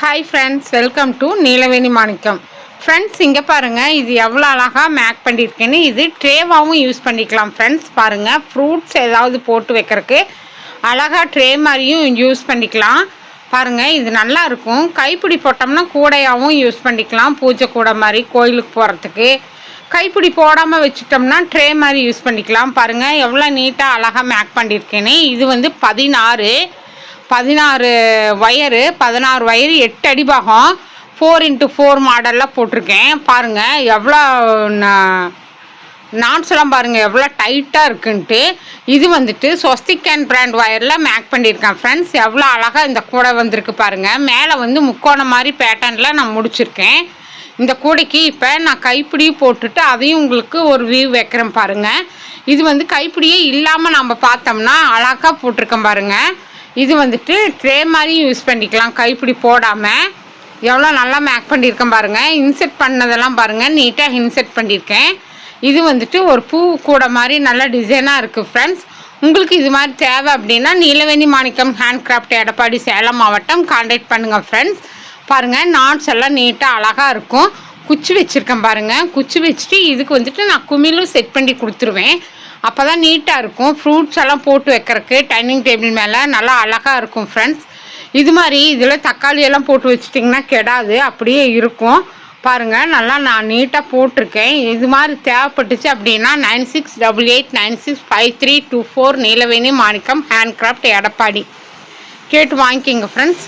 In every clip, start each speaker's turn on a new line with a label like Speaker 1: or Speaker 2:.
Speaker 1: Hi friends welcome to Neelaveni Manickam friends இங்கே பாருங்கள் இது எவ்வளோ அழகாக மேக் பண்ணியிருக்கேன்னு இது ட்ரேவாகவும் யூஸ் பண்ணிக்கலாம் ஃப்ரெண்ட்ஸ் பாருங்கள் ஃப்ரூட்ஸ் ஏதாவது போட்டு வைக்கிறதுக்கு அழகாக ட்ரே மாதிரியும் யூஸ் பண்ணிக்கலாம். பாருங்கள் இது நல்லா இருக்கும். கைப்பிடி போட்டோம்னா கூடையாகவும் யூஸ் பண்ணிக்கலாம். பூஜை கூடை மாதிரி கோயிலுக்கு போகிறதுக்கு கைப்பிடி போடாமல் வச்சுட்டோம்னா ட்ரே மாதிரி யூஸ் பண்ணிக்கலாம். பாருங்கள் எவ்வளோ நீட்டாக அழகாக மேக் பண்ணியிருக்கேன்னு இது வந்து பதினாறு. பதினாறு ஒயரு பதினாறு ஒயரு எட்டு அடிபாகம் ஃபோர் இன்ட்டு ஃபோர் மாடலில் போட்டிருக்கேன். பாருங்கள் எவ்வளோ நாட்ஸ் எல்லாம் பாருங்கள் எவ்வளோ டைட்டாக இருக்குன்ட்டு. இது வந்துட்டு சொஸ்திக் பிராண்ட் ஒயரில் மேக் பண்ணியிருக்கேன் ஃப்ரெண்ட்ஸ் எவ்வளோ அழகாக இந்த கூடை வந்திருக்கு பாருங்கள் மேலே வந்து முக்கோணம் மாதிரி பேட்டர்னில் நான் முடிச்சிருக்கேன். இந்த கூடைக்கு இப்போ நான் கைப்பிடி போட்டுட்டு அதையும் உங்களுக்கு ஒரு வியூ வைக்கிறேன் பாருங்கள் இது வந்து கைப்பிடியே இல்லாமல் நம்ம பார்த்தோம்னா அழகாக போட்டிருக்கேன் பாருங்கள் இது வந்துட்டு ட்ரே மாதிரியும் யூஸ் பண்ணிக்கலாம். கைப்பிடி போடாமல் எவ்வளோ நல்லா மேக் பண்ணியிருக்கேன் பாருங்கள் இன்செட் பண்ணதெல்லாம் பாருங்கள் நீட்டாக இன்செட் பண்ணியிருக்கேன். இது வந்துட்டு ஒரு பூ கூட மாதிரி நல்ல டிசைனாக இருக்குது ஃப்ரெண்ட்ஸ் உங்களுக்கு இது மாதிரி தேவை அப்படின்னா நீலவேணி மாணிக்கம் ஹேண்ட் கிராஃப்ட் எடப்பாடி சேலம் மாவட்டம் கான்டாக்ட் பண்ணுங்கள் ஃப்ரெண்ட்ஸ் பாருங்கள் நாட்ஸ் எல்லாம் நீட்டாக அழகாக இருக்கும். குச்சி வச்சுருக்கேன் பாருங்கள் குச்சி வச்சுட்டு இதுக்கு வந்துட்டு நான் குமிழும் செட் பண்ணி கொடுத்துருவேன். அப்போ தான் நீட்டாக இருக்கும். ஃப்ரூட்ஸ் எல்லாம் போட்டு வைக்கிறதுக்கு டைனிங் டேபிள் மேலே நல்லா அழகாக இருக்கும் ஃப்ரெண்ட்ஸ் இது மாதிரி இதில் தக்காளி எல்லாம் போட்டு வச்சிட்டிங்கன்னா கெடாது அப்படியே இருக்கும். பாருங்கள் நல்லா நான் நீட்டாக போட்டிருக்கேன். இது மாதிரி தேவைப்பட்டுச்சு அப்படின்னா nine six double eight nine six five three two four Neelaveni Manickam hand craft Edappadi. கேட்டு வாங்கிக்கிங்க ஃப்ரெண்ட்ஸ்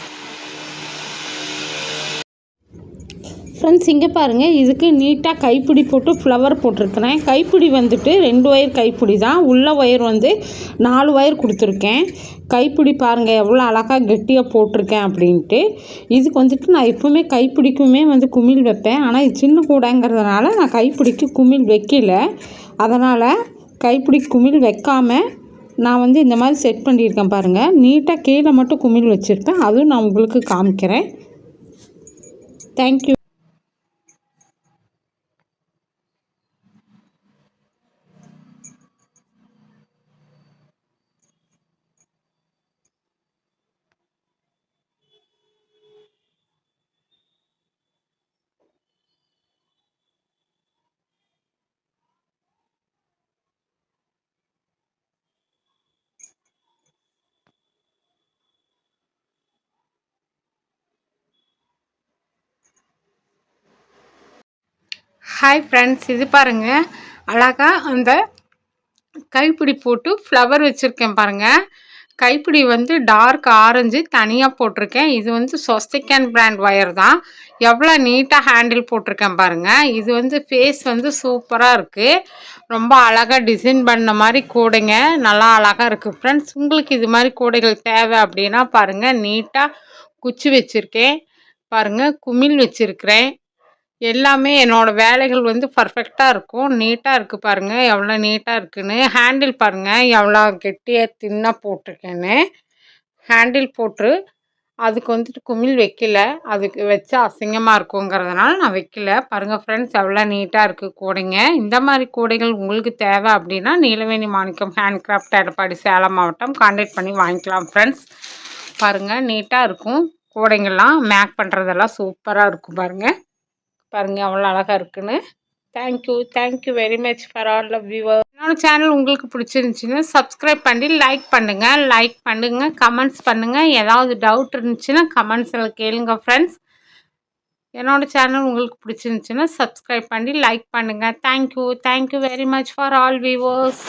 Speaker 2: ஃப்ரெண்ட்ஸ் இங்கே பாருங்கள் இதுக்கு நீட்டாக கைப்பிடி போட்டு ஃப்ளவர் போட்டிருக்கிறேன். கைப்பிடி வந்துட்டு ரெண்டு ஒயர் கைப்பிடி தான். உள்ள ஒயர் வந்து நாலு ஒயர் கொடுத்துருக்கேன். கைப்பிடி பாருங்கள் எவ்வளோ அழகாக கெட்டியாக போட்டிருக்கேன் அப்படின்ட்டு. இதுக்கு வந்துட்டு நான் எப்போவுமே கைப்பிடிக்குமே வந்து குமிழ் வைப்பேன். ஆனால் இது சின்ன கூடங்கிறதுனால நான் கைப்பிடிக்கு குமிழ் வைக்கல. அதனால் கைப்பிடி குமிழ் வைக்காமல் நான் வந்து இந்த மாதிரி செட் பண்ணியிருக்கேன் பாருங்கள் நீட்டாக கீழே மட்டும் குமிழ் வச்சுருப்பேன். அதுவும் நான் உங்களுக்கு காமிக்கிறேன். தேங்க்யூ
Speaker 1: ஹாய் ஃப்ரெண்ட்ஸ் இது பாருங்கள் அழகாக அந்த கைப்பிடி போட்டு ஃப்ளவர் வச்சுருக்கேன் பாருங்கள் கைப்பிடி வந்து டார்க் ஆரஞ்சு தனியாக போட்டிருக்கேன். இது வந்து சொஸ்திகன் பிராண்ட் ஒயர் தான். எவ்வளோ நீட்டாக ஹேண்டில் போட்டிருக்கேன் பாருங்கள் இது வந்து ஃபேஸ் வந்து சூப்பராக இருக்குது ரொம்ப அழகாக டிசைன் பண்ண மாதிரி கூடைங்க. நல்லா அழகாக இருக்குது ஃப்ரெண்ட்ஸ் உங்களுக்கு இது மாதிரி கூடைகள் தேவை அப்படின்னா பாருங்கள் நீட்டாக குச்சி வச்சுருக்கேன். பாருங்கள் குமிழ் வச்சுருக்கிறேன். எல்லாமே என்னோடய வேலைகள் வந்து பர்ஃபெக்டாக இருக்கும். நீட்டாக இருக்குது பாருங்கள் எவ்வளோ நீட்டாக இருக்குன்னு. ஹேண்டில் பாருங்கள் எவ்வளோ கெட்டியாக தின்னாக போட்டிருக்கேன்னு. ஹேண்டில் போட்டு அதுக்கு வந்துட்டு குமிழ் வைக்கல. அதுக்கு வச்சா அசிங்கமாக இருக்குங்கிறதுனால நான் வைக்கல. பாருங்கள் ஃப்ரெண்ட்ஸ் எவ்வளோ நீட்டாக இருக்குது கூடைங்க. இந்த மாதிரி கூடைகள் உங்களுக்கு தேவை அப்படின்னா நீலவேணி மாணிக்கம் ஹேண்ட் கிராஃப்ட் எடப்பாடி சேலம் மாவட்டம். கான்டாக்ட் பண்ணி வாங்கிக்கலாம் ஃப்ரெண்ட்ஸ் பாருங்கள் நீட்டாக இருக்கும். கூடைங்கள்லாம் மேக் பண்ணுறதெல்லாம் சூப்பராக இருக்கும் பாருங்கள் பாருங்கள் அவ்வளோ அழகாக இருக்குன்னு. Thank you thank you very much for all love viewer என்னோட சேனல் உங்களுக்கு பிடிச்சிருந்துச்சின்னா சப்ஸ்கிரைப் பண்ணி லைக் பண்ணுங்கள் லைக் பண்ணுங்கள் கமெண்ட்ஸ் பண்ணுங்கள் ஏதாவது டவுட் இருந்துச்சுன்னா கமெண்ட்ஸில் கேளுங்க ஃப்ரெண்ட்ஸ் என்னோடய சேனல் உங்களுக்கு பிடிச்சிருந்துச்சின்னா சப்ஸ்கிரைப் பண்ணி லைக் பண்ணுங்கள் thank you thank you very much for all viewers